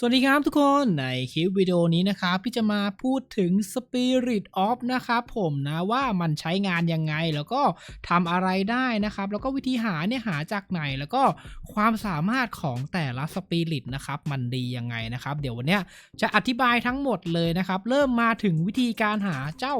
สวัสดีครับทุกคนในคลิปวิดีโอนี้นะครับพี่จะมาพูดถึง Spirit of นะครับผมนะว่ามันใช้งานยังไงแล้วก็ทำอะไรได้นะครับ แล้วก็วิธีหาเนี่ยหาจากไหนแล้วก็ความสามารถของแต่ละ Spirit นะครับมันดียังไงนะครับ เดี๋ยววันนี้จะอธิบายทั้งหมดเลยนะครับ เริ่มมาถึงวิธีการหาเจ้า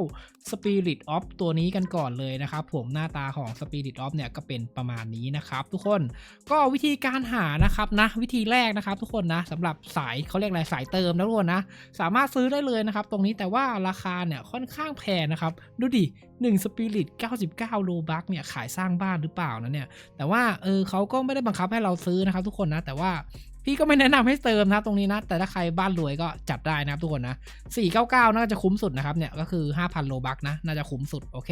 Spirit of ตัวนี้กันก่อนเลยนะครับ ผมหน้าตาของ Spirit of เนี่ยก็เป็นประมาณนี้นะครับ ทุกคนก็วิธีการหานะครับนะวิธีแรกนะครับ ทุกคนนะสำหรับสายเขาเรียกอะไรสายเติมนะทุกคนนะ สามารถซื้อได้เลยนะครับ ตรงนี้แต่ว่าราคาเนี่ยค่อนข้างแพงนะครับ ดูดิ1 Spirit 99โลบักเนี่ยขายสร้างบ้านหรือเปล่านะเนี่ยแต่ว่าเออเขาก็ไม่ได้บังคับให้เราซื้อนะครับ ทุกคนนะแต่ว่า พี่ก็ไม่แนะนำให้เติมนะตรงนี้นะ แต่ถ้าใครบ้านรวยก็จัดได้นะครับทุกคนนะ 499 น่าจะคุ้มสุดนะครับเนี่ยก็คือ 5,000 โลบักนะ น่าจะคุ้มสุดโอเค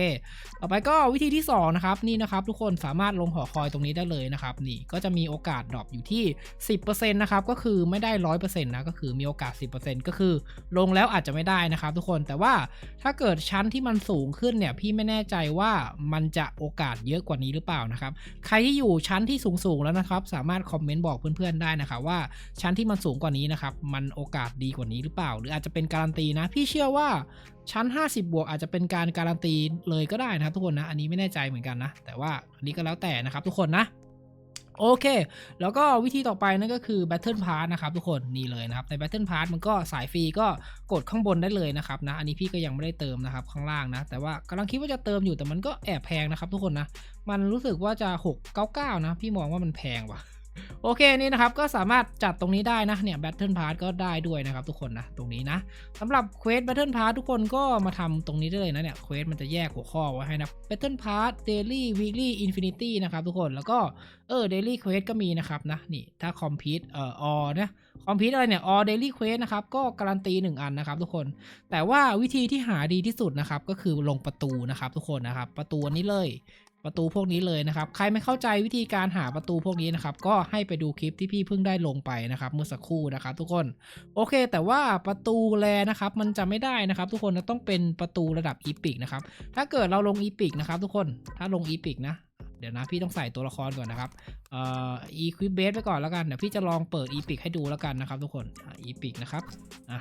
ต่อไปก็วิธีที่ 2 นะครับนี่นะครับทุกคนสามารถลงหอคอยตรงนี้ได้เลยนะครับนี่ก็จะมีโอกาสดรอปอยู่ที่ 10%นะครับก็คือไม่ได้ 100%นะก็คือมีโอกาส 10%ก็คือ ลงแล้วอาจจะไม่ได้นะครับ ทุกคนแต่ว่าถ้าเกิดชั้นที่มันสูงขึ้นเนี่ยพี่ไม่แน่ใจว่ามันจะโอกาสเยอะกว่านี้หรือเปล่านะครับใครที่อยู่ชั้นที่สูงๆแล้วนะครับสามารถคอมเมนต์บอกเพื่อนๆได้นะครับว่าชั้นที่มันสูงกว่านี้นะครับ มันโอกาสดีกว่านี้หรือเปล่า หรืออาจจะเป็นการันตีนะ พี่เชื่อว่าชั้น 50 บวกอาจจะเป็นการการันตีเลยก็ได้นะครับทุกคนนะ อันนี้ไม่แน่ใจเหมือนกันนะ แต่ว่าอันนี้ก็แล้วแต่นะครับทุกคนนะโอเค แล้วก็วิธีต่อไปนั่นก็คือ Battle Pass นะครับทุกคน นี่เลยนะครับ ใน Battle Pass มันก็สายฟรีก็กดข้างบนได้เลยนะครับนะ อันนี้พี่ก็ยังไม่ได้เติมนะครับข้างล่างนะ แต่ว่ากำลังคิดว่าจะเติมอยู่แต่มันก็แอบแพงนะครับทุกคนนะ มันรู้สึกว่าจะ 699 นะ พี่มองว่ามันแพงว่ะ โอเคนี่นะครับก็สามารถจัดตรงนี้ได้นะเนี่ย Battle Pass ก็ได้ด้วยนะครับทุกคนนะตรงนี้นะสำหรับ Quest Battle Pass ทุกคนก็มาทำตรงนี้ได้เลยนะเนี่ย Quest มันจะแยกหัวข้อไว้ให้นะ Battle Pass Daily Weekly Infinity นะครับทุกคนแล้วก็เออ Daily Quest ก็มีนะครับนะนี่ถ้า Complete เอ่อ all นะ Complete อะไรเนี่ย all Daily Quest นะครับก็การันตี 1 อันนะครับทุกคน แต่ว่าวิธีที่หาดีที่สุดนะครับก็คือลงประตูนะครับทุกคนนะครับประตูนี้เลย ประตูพวกนี้เลยนะครับ ใครไม่เข้าใจวิธีการหาประตูพวกนี้นะครับ ก็ให้ไปดูคลิปที่พี่เพิ่งได้ลงไปนะครับ เมื่อสักครู่นะครับ ทุกคน โอเค แต่ว่าประตูแลนะครับ มันจะไม่ได้นะครับ ทุกคนต้องเป็นประตูระดับอีพิกนะครับ ถ้าเกิดเราลงอีพิกนะครับ ทุกคน ถ้าลงอีพิกนะ เดี๋ยวนะพี่ต้องใส่ตัวละครก่อนนะครับ เอ่อ e q u i p base ไปก่อนแล้วกัน เดี๋ยวพี่จะลองเปิด epic ให้ดูแล้วกันนะครับ ทุกคน epic นะครับ อะ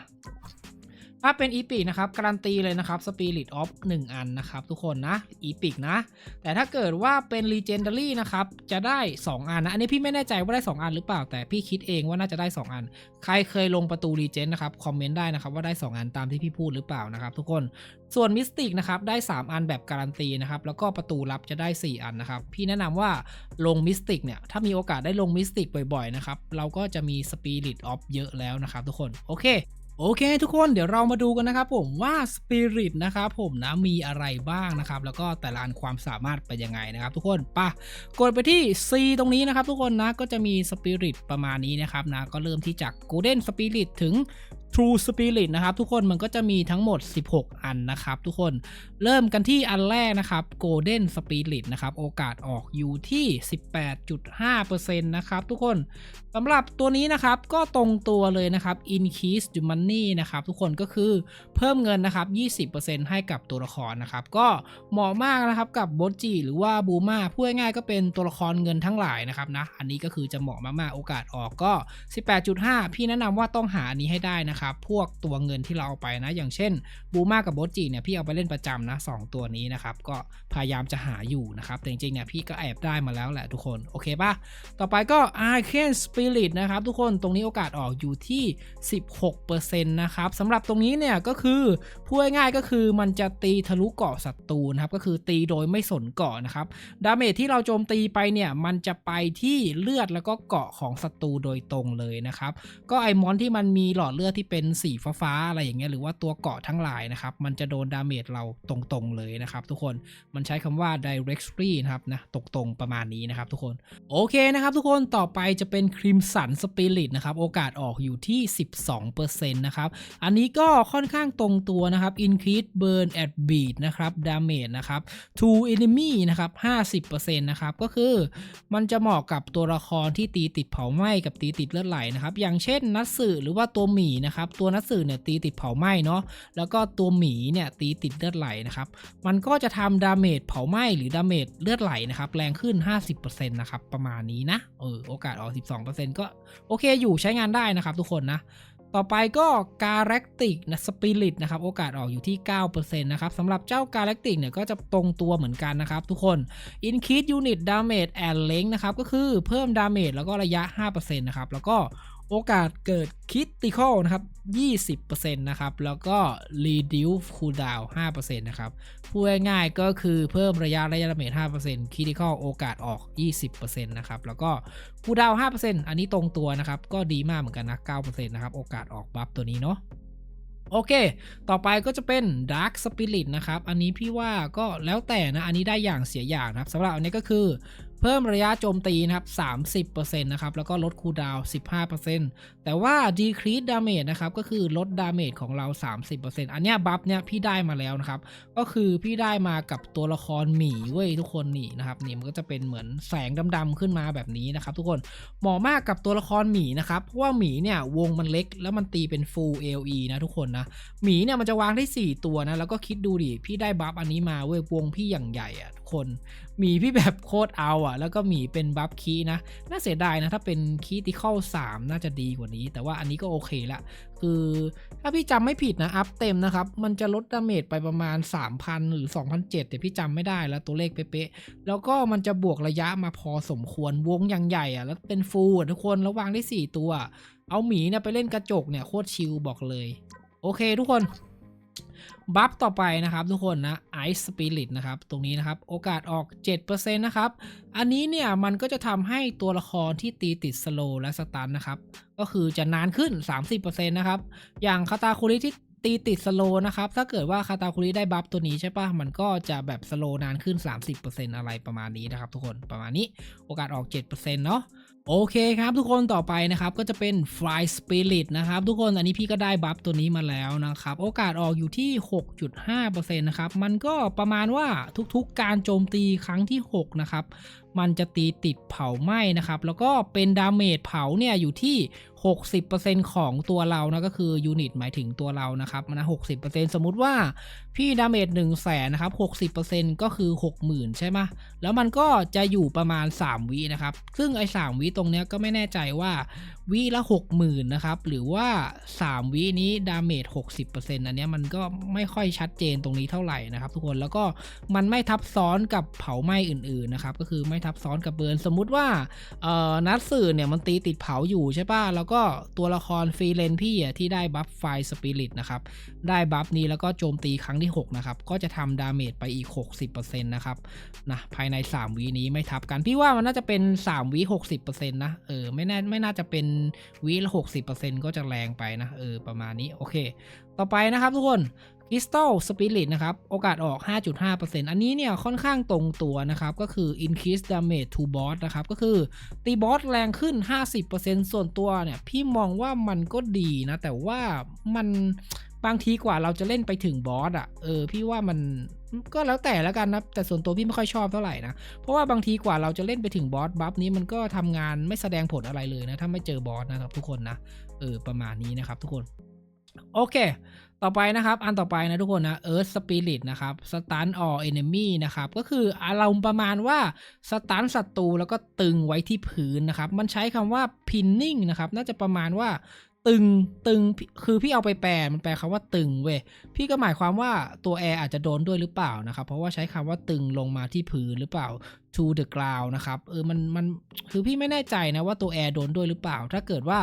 ถ้าเป็นอีพิกนะครับการันตีเลยนะครับ Spirit of 1อันนะครับทุกคนนะอีพิกนะ แต่ถ้าเกิดว่าเป็น Legendary นะครับจะได้ 2 อันนะ อันนี้พี่ไม่แน่ใจว่าได้ 2 อันหรือเปล่า แต่พี่คิดเองว่าน่าจะได้ 2 อัน ใครเคยลงประตู Legend นะครับคอมเมนต์ได้นะครับว่าได้ 2 อันตามที่พี่พูดหรือเปล่านะครับทุกคนส่วนมิสติกนะครับได้ 3 อันแบบการันตีนะครับแล้วก็ประตูลับจะได้ 4 อันนะครับพี่แนะนำว่าลงมิสติกเนี่ยถ้ามีโอกาสได้ลงมิสติกบ่อยๆนะครับเราก็จะมี Spirit of เยอะแล้วนะครับทุกคนโอเค โอเคทุกคนเดี๋ยวเรามาดูกันนะครับผมว่าสปิริตนะครับผมนะมีอะไรบ้างนะครับ แล้วก็แต่ละอันความสามารถเป็นยังไงนะครับ ทุกคนปะกดไปที่ C ตรงนี้นะครับ ทุกคนนะก็จะมีสปิริตประมาณนี้นะครับนะก็เริ่มที่จากกูเด้นสปิริตถึง True Spirit นะครับทุกคนมันก็จะมีทั้งหมด 16 อันนะครับทุกคนเริ่มกันที่อันแรกนะครับ Golden Spirit นะครับโอกาสออกอยู่ที่ 18.5%นะครับทุกคนสำหรับตัวนี้นะครับก็ตรงตัวเลยนะครับ Increase the money นะครับทุกคนก็คือเพิ่มเงินนะครับ 20%ให้กับตัวละครนะครับก็เหมาะมากนะครับกับโบจิหรือว่าบูมาพูดง่ายๆก็เป็นตัวละครเงินทั้งหลายนะครับนะอันนี้ก็คือจะเหมาะมากๆโอกาสออกก็ 18.5 พี่แนะนำว่าต้องหาอันนี้ให้ได้นะครับพวกตัวเงินที่เราเอาไปนะ อย่างเช่นบูมากับโบจิเนี่ยพี่เอาไปเล่นประจำนะสองตัวนี้นะครับก็พยายามจะหาอยู่นะครับแต่จริงๆเนี่ยพี่ก็แอบได้มาแล้วแหละทุกคน โอเคปะต่อไปก็ Arcane Spirit นะครับทุกคนตรงนี้โอกาสออกอยู่ที่ 16%นะครับสำหรับตรงนี้เนี่ยก็คือพูดง่ายๆก็คือมันจะตีทะลุเกาะศัตรูนะครับก็คือตีโดยไม่สนเกาะนะครับดาเมจที่เราโจมตีไปเนี่ยมันจะไปที่เลือดแล้วก็เกาะของศัตรูโดยตรงเลยนะครับก็ไอมอนที่มันมีหลอดเลือดที่เป็นสีฟ้าๆอะไรอย่างเงี้ยหรือว่าตัวเกาะทั้งหลายนะครับ มันจะโดนดาเมจเราตรงๆเลยนะครับ ทุกคนมันใช้คำว่า directly นะครับนะตรงๆประมาณนี้นะครับ ทุกคนโอเคนะครับ ทุกคนต่อไปจะเป็น Crimson Spirit นะครับโอกาสออกอยู่ที่ 12%นะครับอันนี้ก็ค่อนข้างตรงตัวนะครับ increase burn at beat นะครับ damage นะครับ to enemy นะครับ 50%นะครับก็คือมันจะเหมาะกับตัวละครที่ตีติดเผาไหม้กับตีติดเลือดไหลนะครับ อย่างเช่นนัตสึหรือว่าตัวหมีนะครับนะครับตัวนัตสึเนี่ยตีติดเผาไหม้เนาะแล้วก็ตัวหมีเนี่ยตีติดเลือดไหลนะครับมันก็จะทำดาเมจเผาไหม้หรือดาเมจเลือดไหลนะครับแรงขึ้น 50%นะครับประมาณนี้นะเออโอกาสออก 12%ก็โอเคอยู่ใช้งานได้นะครับทุกคนนะต่อไปก็การ a กติกนะสปิริตนะครับโอกาสออกอยู่ที่ 9%นะครับสำหรับเจ้าการ a กติกเนี่ยก็จะตรงตัวเหมือนกันนะครับทุกคน Increase Unit Damage and Length นะครับก็คือเพิ่มดาเมจแล้วก็ระยะ 5%นะครับแล้วก็ โอกาสเกิด Critical นะครับ 20%นะครับ แล้วก็ Reduce Cooldown 5%นะครับ พูดง่ายๆก็คือเพิ่มระยะระยะดาเมจ5% Critical โอกาสออก 20%นะครับ แล้วก็ Cooldown 5%อันนี้ตรงตัวนะครับ ก็ดีมากเหมือนกันนะ 9%นะครับ โอกาสออกบัฟตัวนี้เนาะโอเค ต่อไปก็จะเป็น Dark Spirit นะครับ อันนี้พี่ว่าก็แล้วแต่นะ อันนี้ได้อย่างเสียอย่างนะครับสำหรับอันนี้ก็คือ เพิ่มระยะโจมตีนะครับ30%นะครับ แล้วก็ลดคูลดาวน์15%แต่ว่า decrease damage นะครับ ก็คือลดดาเมจของเรา 30%อันเนี้ยบัฟเนี้ยพี่ได้มาแล้วนะครับ ก็คือพี่ได้มากับตัวละครหมีเว้ยทุกคนนี่นะครับนี่มันก็จะเป็นเหมือนแสงดำๆขึ้นมาแบบนี้นะครับ ทุกคนเหมาะมากกับตัวละครหมีนะครับ เพราะว่าหมีเนี่ยวงมันเล็ก แล้วมันตีเป็น full AOE นะทุกคนนะ หมีเนี่ยมันจะวางได้ 4 ตัวนะ แล้วก็คิดดูดิ พี่ได้บัฟอันนี้มาเว้ยวงพี่อย่างใหญ่อะคนหมีพี่แบบโคตรเอาอะแล้วก็หมีเป็นบัฟคีนะ น่าเสียดายนะ ถ้าเป็นคีติคอล3น่าจะดีกว่านี้ แต่ว่าอันนี้ก็โอเคละคือถ้าพี่จำไม่ผิดนะ อัพเต็มนะครับ มันจะลดดาเมจไปประมาณ 3,000 หรือ 2,007แต่พี่จำไม่ได้แล้วตัวเลขเป๊ะๆแล้วก็มันจะบวกระยะมาพอสมควรวงอย่างใหญ่อะแล้วเป็นฟูลทุกคนแล้ววางได้ 4 ตัว เอาหมีเนี่ยไปเล่นกระจกเนี่ยโคตรชิลบอกเลย โอเคทุกคน บัฟต่อไปนะครับทุกคนนะ Ice Spirit นะครับตรงนี้นะครับโอกาสออก 7%นะครับ อันนี้เนี่ยมันก็จะทำให้ตัวละครที่ตีติดสโลและสตันนะครับก็คือจะนานขึ้น 30%นะครับ อย่างคาตาคุริที่ตีติดสโลนะครับถ้าเกิดว่าคาตาคุริได้บัฟตัวนี้ใช่ปะมันก็จะแบบสโลนานขึ้น 30%อะไรประมาณนี้นะครับทุกคนประมาณนี้โอกาสออก 7%เนาะ โอเคครับทุกคนต่อไปนะครับก็จะเป็น Fly Spirit นะครับทุกคนอันนี้พี่ก็ได้บัฟตัวนี้มาแล้วนะครับ โอกาสออกอยู่ที่ 6.5%นะครับ มันก็ประมาณว่าทุกๆการโจมตีครั้งที่ 6 นะครับ มันจะตีติดเผาไหม้นะครับ แล้วก็เป็นดาเมจเผาเนี่ยอยู่ที่60%ของตัวเรานะก็คือยูนิตหมายถึงตัวเรานะครับนะ60%สมมุติว่าพี่ดาเมจ1 0 0 0 0แสนนะครับ60%ก็คือ 60,000 ใช่ไหมแล้วมันก็จะอยู่ประมาณ 3 วินะครับ ซึ่งไอ้3วิตรงเนี้ยก็ไม่แน่ใจว่าวิละ 60,000นะครับหรือว่า 3 วินี้ดาเมจ60%อันเนี้ยมันก็ไม่ค่อยชัดเจนตรงนี้เท่าไหร่นะครับ ทุกคนแล้วก็มันไม่ทับซ้อนกับเผาไหม้อื่นๆนะครับก็คือไม่ทับซ้อนกับเบิร์นสมมุติว่าเอ่อนัดสื่อเนี่ยมันตีติดเผาอยู่ใช่ป่ะแล้วก็ตัวละครฟรีเลนพี่ที่ได้บัฟไฟสปิริตนะครับ ได้บัฟนี้แล้วก็โจมตีครั้งที่ 6 นะครับ ก็จะทำดาเมจไปอีก 60%นะครับนะภายใน 3 วีนี้ไม่ทับกัน พี่ว่ามันน่าจะเป็น 3วิ60%นะเออไม่แน่ไม่น่าจะเป็นวีละ60%ก็จะแรงไปนะเออประมาณนี้โอเค ต่อไปนะครับทุกคน Crystal Spirit นะครับ โอกาสออก 5.5%อันนี้เนี่ยค่อนข้างตรงตัวนะครับ ก็คือ increase damage to boss นะครับ ก็คือตีบอสแรงขึ้น 50%ส่วนตัวเนี่ย พี่มองว่ามันก็ดีนะ แต่ว่ามันบางทีกว่าเราจะเล่นไปถึงบอสอะเออ พี่ว่ามันก็แล้วแต่แล้วกันนะ แต่ส่วนตัวพี่ไม่ค่อยชอบเท่าไหร่นะ เพราะว่าบางทีกว่าเราจะเล่นไปถึงบอสบัฟนี้มันก็ทำงานไม่แสดงผลอะไรเลยนะ ถ้าไม่เจอบอสนะครับทุกคนนะ เออ ประมาณนี้นะครับทุกคน โอเค ต่อไปนะครับอันต่อไปนะทุกคนนะ Earth Spirit นะครับ Stun all enemy นะครับก็คืออารมณ์ประมาณว่าสตันศัตรูแล้วก็ตึงไว้ที่พื้นนะครับ มันใช้คำว่า pinning นะครับ น่าจะประมาณว่า ตึงตึงคือพี่เอาไปแปลมันแปลคำว่าตึงเว้ยพี่ก็หมายความว่าตัวแอร์อาจจะโดนด้วยหรือเปล่านะครับเพราะว่าใช้คำว่าตึงลงมาที่พื้นหรือเปล่า to the ground นะครับเออมันมันคือพี่ไม่แน่ใจนะว่าตัวแอร์โดนด้วยหรือเปล่า ถ้าเกิดว่า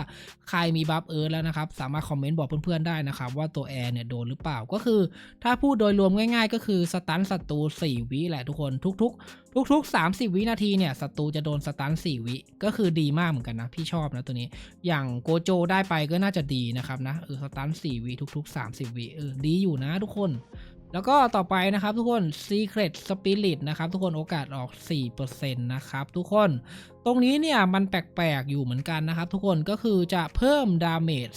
ใครมีบัฟเอิร์ธแล้วนะครับ สามารถคอมเมนต์บอกเพื่อนๆได้นะครับ ว่าตัวแอร์เนี่ยโดนหรือเปล่าก็คือ ถ้าพูดโดยรวมง่าย ๆ ก็คือสตันศัตรู4วิแหละทุกคนทุก ๆทุกๆ 30 วินาทีเนี่ยศัตรูจะโดนสตัน4วิก็คือดีมากเหมือนกันนะพี่ชอบนะตัวนี้ อย่างโกโจได้ไปก็ก็น่าจะดีนะครับนะเออสตัน4วิทุก ๆ 30วิเออดีอยู่นะทุกคน แล้วก็ต่อไปนะครับทุกคน Secret Spirit นะครับทุกคนโอกาสออก 4%นะครับทุกคนตรงนี้เนี่ยมันแปลกๆอยู่เหมือนกันนะครับทุกคนก็คือจะเพิ่มดาเมจ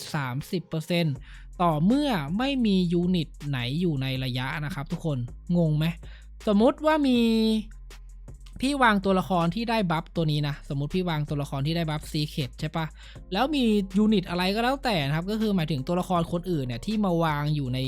30%ต่อเมื่อไม่มียูนิตไหนอยู่ในระยะนะครับทุกคนงงไหมสมมติว่ามี พี่วางตัวละครที่ได้บัฟตัวนี้นะ สมมติพี่วางตัวละครที่ได้บัฟซีเคดใช่ปะแล้วมียูนิตอะไรก็แล้วแต่นะครับ ก็คือหมายถึงตัวละครคนอื่นเนี่ยที่มาวางอยู่ใน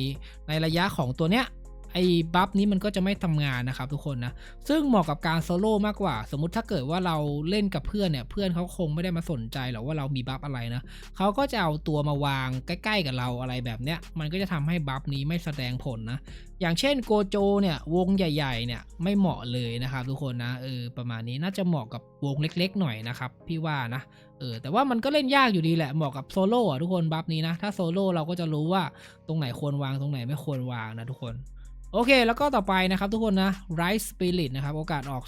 ในระยะของตัวเนี้ย ไอ้บัฟนี้มันก็จะไม่ทำงานนะครับทุกคนนะ ซึ่งเหมาะกับการโซโล่มากกว่า สมมุติถ้าเกิดว่าเราเล่นกับเพื่อนเนี่ย เพื่อนเขาคงไม่ได้มาสนใจหรอกว่าเรามีบัฟอะไรนะ เขาก็จะเอาตัวมาวางใกล้ ๆ กับเราอะไรแบบเนี้ย มันก็จะทำให้บัฟนี้ไม่แสดงผลนะ อย่างเช่นโกโจเนี่ยวงใหญ่ๆเนี่ยไม่เหมาะเลยนะครับทุกคนนะเออประมาณนี้น่าจะเหมาะกับวงเล็ก ๆ หน่อยนะครับพี่ว่านะเออแต่ว่ามันก็เล่นยากอยู่ดีแหละเหมาะกับโซโล่อะทุกคนบัฟนี้นะถ้าโซโล่เราก็จะรู้ว่าตรงไหนควรวางตรงไหนไม่ควรวางนะทุกคน โอเค แล้วก็ต่อไปนะครับทุกคนนะ Rise Spirit นะครับ โอกาสออก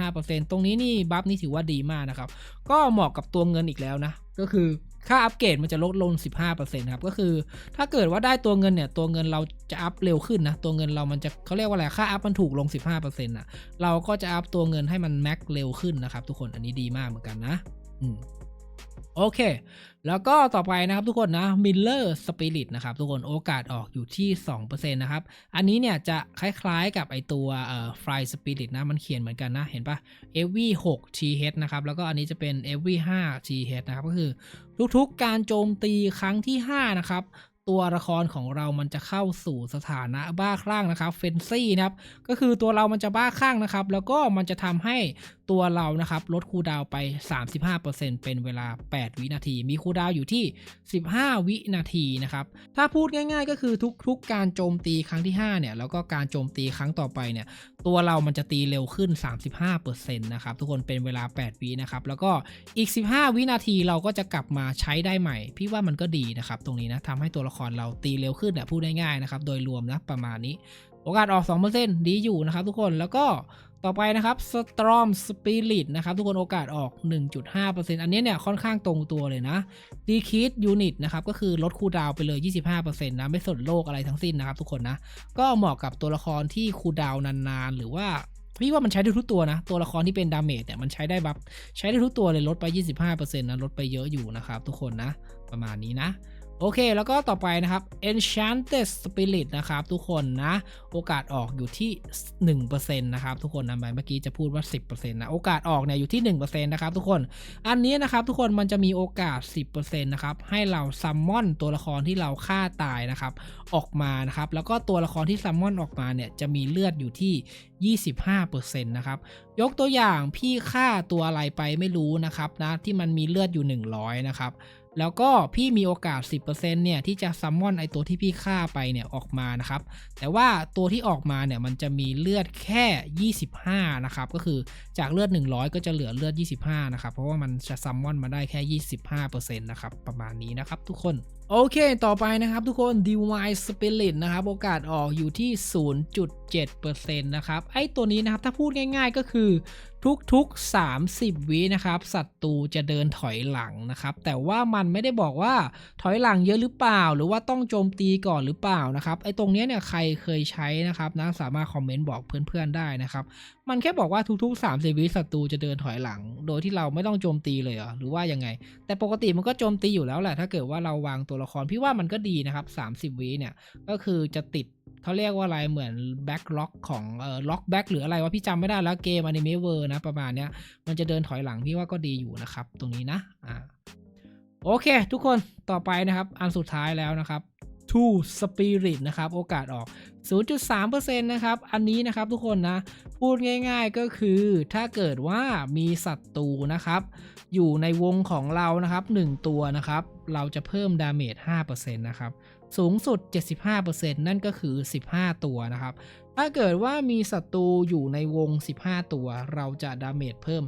3.5%ตรงนี้นี่บัฟนี่ถือว่าดีมากนะครับ ก็เหมาะกับตัวเงินอีกแล้วนะ ก็คือค่าอัปเกรดมันจะลดลง 15%ครับ ก็คือถ้าเกิดว่าได้ตัวเงินเนี่ย ตัวเงินเราจะอัพเร็วขึ้นนะ ตัวเงินเรามันจะเขาเรียกว่าอะไร ค่าอัพมันถูกลง 15%นะเราก็จะอัพตัวเงินให้มันแม็กเร็วขึ้นนะครับทุกคน อันนี้ดีมากเหมือนกันนะ อืม โอเค แล้วก็ต่อไปนะครับทุกคนนะมิลเลอร์สปิริตนะครับทุกคนโอกาสออกอยู่ที่ 2%นะครับ อันนี้เนี่ยจะคล้ายๆกับไอตัวเอ่อฟรายสปิริตนะ มันเขียนเหมือนกันนะ เห็นปะ every 6 th นะครับ แล้วก็อันนี้จะเป็น every 5 th นะครับ ก็คือทุกๆการโจมตีครั้งที่ 5 นะครับ ตัวละครของเรามันจะเข้าสู่สถานะบ้าคลั่งนะครับเฟนซี่นะครับก็คือตัวเรามันจะบ้าคลั่งนะครับ แล้วก็มันจะทำให้ตัวเรานะครับลดคูดาวไป 35%เป็นเวลา 8 วินาที มีคูดาวอยู่ที่ 15 วินาทีนะครับถ้าพูดง่ายๆ ก็คือทุกๆ การโจมตีครั้งที่ 5 เนี่ยแล้วก็การโจมตีครั้งต่อไปเนี่ยตัวเรามันจะตีเร็วขึ้น 35%นะครับทุกคนเป็นเวลา 8 วินะครับแล้วก็อีก 15 วินาทีเราก็จะกลับมาใช้ได้ใหม่ พี่ว่ามันก็ดีนะครับตรงนี้นะทำให้ตัวละคครเราตีเร็วขึ้นเนี่ยพูดง่ายๆนะครับ โดยรวมนะประมาณนี้ โอกาสออก 2%ดีอยู่นะครับทุกคนแล้วก็ต่อไปนะครับ Storm Spirit นะครับทุกคนโอกาสออก 1.5%อันนี้เนี่ยค่อนข้างตรงตัวเลยนะ Decrease Unit นะครับก็คือลดคูดาวไปเลย 25%นะไม่สนโลกอะไรทั้งสิ้นนะครับทุกคนนะ ก็เหมาะกับตัวละครที่คูดาวน์นานๆ หรือว่าพี่ว่ามันใช้ได้ทุกตัวนะ ตัวละครที่เป็นดาเมจเนี่ยมันใช้ได้แบบใช้ได้ทุกตัวเลยลดไป 25%นะลดไปเยอะอยู่นะครับทุกคนนะ ประมาณนี้นะ โอเค แล้วก็ต่อไปนะครับ Enchanted Spirit นะครับทุกคนนะ โอกาสออกอยู่ที่ 1%นะครับทุกคนนะเมื่อกี้จะพูดว่า 10%นะ โอกาสออกเนี่ยอยู่ที่ 1%นะครับทุกคน อันนี้นะครับทุกคนมันจะมีโอกาส 10%นะครับให้เราซัมมอนตัวละครที่เราฆ่าตายนะครับออกมานะครับ แล้วก็ตัวละครที่ซัมมอนออกมาเนี่ยจะมีเลือดอยู่ที่ 25%นะครับ ยกตัวอย่างพี่ฆ่าตัวอะไรไปไม่รู้นะครับนะที่มันมีเลือดอยู่ 100นะครับ แล้วก็พี่มีโอกาส 10%เนี่ยที่จะซัมมอนไอตัวที่พี่ฆ่าไปเนี่ยออกมานะครับ แต่ว่าตัวที่ออกมาเนี่ยมันจะมีเลือดแค่ 25 นะครับ ก็คือจากเลือด 100 ก็จะเหลือเลือด 25 นะครับ เพราะว่ามันจะซัมมอนมาได้แค่ 25%นะครับ ประมาณนี้นะครับทุกคนโอเค ต่อไปนะครับทุกคน Divine Spirit นะครับ โอกาสออกอยู่ที่ 0.7%นะครับ ไอตัวนี้นะครับ ถ้าพูดง่ายๆก็คือ ทุกๆ 30 วินะครับศัตรูจะเดินถอยหลังนะครับ แต่ว่ามันไม่ได้บอกว่าถอยหลังเยอะหรือเปล่า หรือว่าต้องโจมตีก่อนหรือเปล่านะครับไอ้ตรงเนี้ยเนี่ยใครเคยใช้นะครับนะสามารถคอมเมนต์บอกเพื่อนๆได้นะครับมันแค่บอกว่าทุกๆ 30 วิศัตรูจะเดินถอยหลัง โดยที่เราไม่ต้องโจมตีเลยเหรอหรือว่ายังไง แต่ปกติมันก็โจมตีอยู่แล้วแหละถ้าเกิดว่าเราวางตัวละครพี่ว่ามันก็ดีนะครับ 30 วิเนี่ยก็คือจะติด เขาเรียกว่าอะไรเหมือนแบ็กล็อกของเอ่อล็อกแบ็กหรืออะไรวะพี่จำไม่ได้แล้วเกมอนิเมะเวอร์นะประมาณเนี้ยมันจะเดินถอยหลังพี่ว่าก็ดีอยู่นะครับ ตรงนี้นะอ่าโอเค ทุกคนต่อไปนะครับ อันสุดท้ายแล้วนะครับ Two Spirit นะครับ โอกาสออก 0.3%นะครับ อันนี้นะครับทุกคนนะ พูดง่ายๆก็คือ ถ้าเกิดว่ามีศัตรูนะครับ อยู่ในวงของเรานะครับ 1 ตัวนะครับ เราจะเพิ่มดาเมจ5%นะครับ สูงสุด 75%นั่นก็คือ 15 ตัวนะครับ ถ้าเกิดว่ามีศัตรูอยู่ในวง 15 ตัว เราจะดาเมจเพิ่ม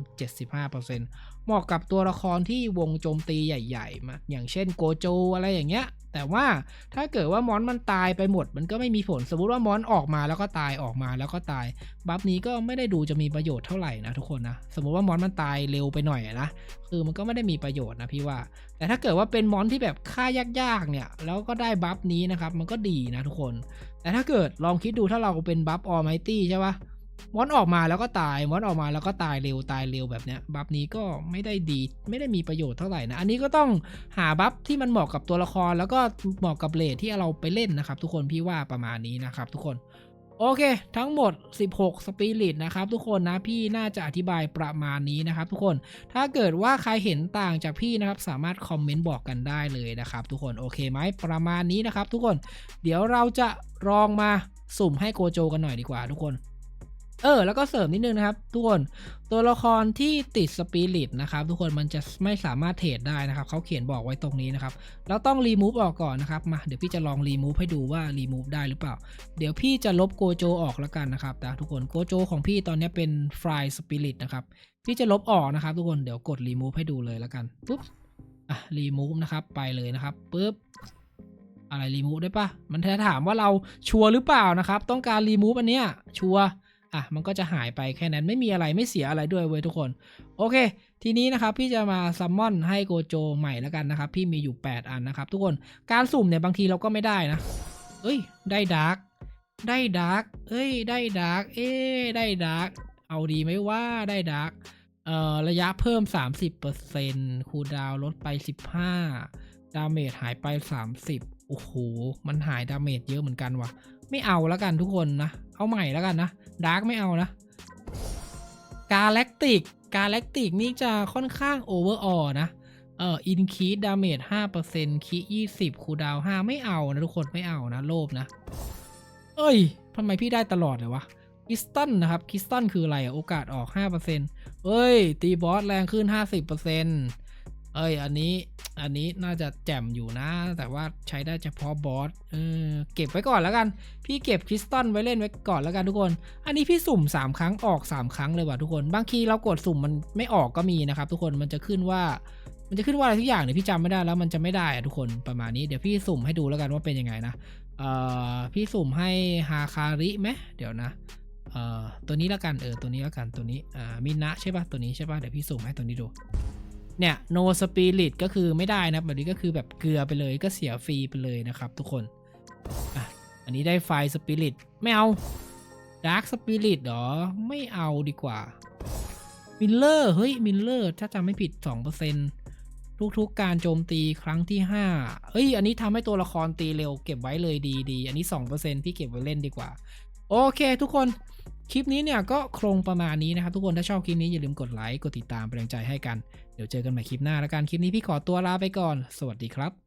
75% เหมาะกับตัวละครที่วงโจมตีใหญ่ๆมาอย่างเช่นโกโจอะไรอย่างเงี้ย แต่ว่าถ้าเกิดว่ามอนมันตายไปหมด มันก็ไม่มีผลสมมติว่ามอนออกมาแล้วก็ตายออกมาแล้วก็ตายบัฟนี้ก็ไม่ได้ดูจะมีประโยชน์เท่าไหร่นะทุกคนนะสมมติว่ามอนมันตายเร็วไปหน่อยนะคือมันก็ไม่ได้มีประโยชน์นะพี่ว่า แต่ถ้าเกิดว่าเป็นมอนที่แบบฆ่ายากๆเนี่ยแล้วก็ได้บัฟนี้นะครับมันก็ดีนะทุกคน แต่ถ้าเกิดลองคิดดูถ้าเราเป็นบัฟออ l ไมตี้ใช่ปะ มอนออกมาแล้วก็ตายมอนออกมาแล้วก็ตายเร็วตายเร็วแบบเนี้ยบัฟนี้ก็ไม่ได้ดีไม่ได้มีประโยชน์เท่าไหร่นะ อันนี้ก็ต้องหาบัฟที่มันเหมาะกับตัวละครแล้วก็เหมาะกับเลทที่เราไปเล่นนะครับ ทุกคนพี่ว่าประมาณนี้นะครับทุกคนโอเค ทั้งหมด 16 สปิริตนะครับทุกคนนะพี่น่าจะอธิบายประมาณนี้นะครับทุกคน ถ้าเกิดว่าใครเห็นต่างจากพี่นะครับสามารถคอมเมนต์บอกกันได้เลยนะครับทุกคนโอเคไหมประมาณนี้นะครับทุกคน เดี๋ยวเราจะลองมาสุ่มให้โกโจกันหน่อยดีกว่าทุกคน เออแล้วก็เสริมนิดนึงนะครับทุกคนตัวละครที่ติดสปิริตนะครับทุกคนมันจะไม่สามารถเทรดได้นะครับเขาเขียนบอกไว้ตรงนี้นะครับเราต้องรีมูฟออกก่อนนะครับมาเดี๋ยวพี่จะลองรีมูฟให้ดูว่ารีมูฟได้หรือเปล่า เดี๋ยวพี่จะลบโกโจออกแล้วกันนะครับนะทุกคนโกโจของพี่ตอนนี้เป็นฟรายสปิริตนะครับพี่จะลบออกนะครับทุกคนเดี๋ยวกดรีมูฟให้ดูเลยแล้วกันปุ๊บอะรีมูฟนะครับไปเลยนะครับปุ๊บอะไรรีมูฟได้ปะมันจะถามว่าเราชัวร์หรือเปล่านะครับต้องการรีมูฟอันเนี้ยชัวร์ อะมันก็จะหายไปแค่นั้นไม่มีอะไรไม่เสียอะไรด้วยเว้ยทุกคน โอเค ทีนี้นะครับพี่จะมาซัมมอนให้โกโจใหม่แล้วกันนะครับ พี่มีอยู่ 8 อันนะครับ ทุกคนการสุ่มเนี่ยบางทีเราก็ไม่ได้นะ เอ้ย ได้ดาร์กได้ดาร์กเอ้ย ได้ดาร์กเอ้ยได้ดาร์กเอาดีไหมว่าได้ดาร์กเอ่อระยะเพิ่ม 30%คูลดาวลดไป 15 ดาเมจหายไป 30 โอ้โห มันหายดาเมจเยอะเหมือนกันว่ะ ไม่เอาแล้วกันทุกคนนะ เอาใหม่แล้วกันนะดาร์กไม่เอานะกาแล็กติกกาแล็กติกนี่จะค่อนข้างโอเวอร์ออนะเอ่ออินคีดดาเมจ5%คียี่สิบคูดาว5ไม่เอานะทุกคนไม่เอานะ โลภนะ เอ้ยทำไมพี่ได้ตลอดเลยวะคิสตันนะครับคิสตันคืออะไรอะโอกาสออก5%เปอร์เซ็นต์เอ้ย ตีบอสแรงขึ้น50%เปอ้ เอ้ย อันนี้ อันนี้น่าจะแจ่มอยู่นะ แต่ว่าใช้ได้เฉพาะบอส เออ เก็บไว้ก่อนแล้วกัน พี่เก็บคริสตันไว้เล่นไว้ก่อนแล้วกันทุกคน อันนี้พี่สุ่ม 3 ครั้งออก 3 ครั้งเลยว่ะทุกคน บางทีเรากดสุ่มมันไม่ออกก็มีนะครับทุกคน มันจะขึ้นว่า มันจะขึ้นว่าอะไรทุกอย่างเนี่ยพี่จำไม่ได้แล้วมันจะไม่ได้อะทุกคนประมาณนี้ เดี๋ยวพี่สุ่มให้ดูแล้วกันว่าเป็นยังไงนะ เอ่อ พี่สุ่มให้ฮาคาริไหมเดี๋ยวนะเอ่อตัวนี้แล้วกัน เออ ตัวนี้แล้วกัน ตัวนี้ อ่า มินะใช่ปะตัวนี้ใช่ปะเดี๋ยวพี่สุ่มให้ตัวนี้ดู เนี่ย no spirit ก็คือไม่ได้นะแบบนี้ก็คือแบบเกลือไปเลยก็เสียฟรีไปเลยนะครับทุกคนอะอันนี้ได้ไฟสปิริตไม่เอา Dark Spirit หรอ ไม่เอาดีกว่ามิลเลอร์เฮ้ยมิลเลอร์ถ้าจำไม่ผิด 2%ทุกๆการโจมตีครั้งที่ 5เฮ้ย อันนี้ทำให้ตัวละครตีเร็วเก็บไว้เลยดีดี อันนี้ 2%พี่เก็บไว้เล่นดีกว่า โอเคทุกคน คลิปนี้เนี่ยก็โครงประมาณนี้นะครับทุกคนถ้าชอบคลิปนี้อย่าลืมกดไลค์กดติดตามเป็นแรงใจให้กัน เดี๋ยวเจอกันใหม่คลิปหน้าแล้วกันคลิปนี้พี่ขอตัวลาไปก่อน สวัสดีครับ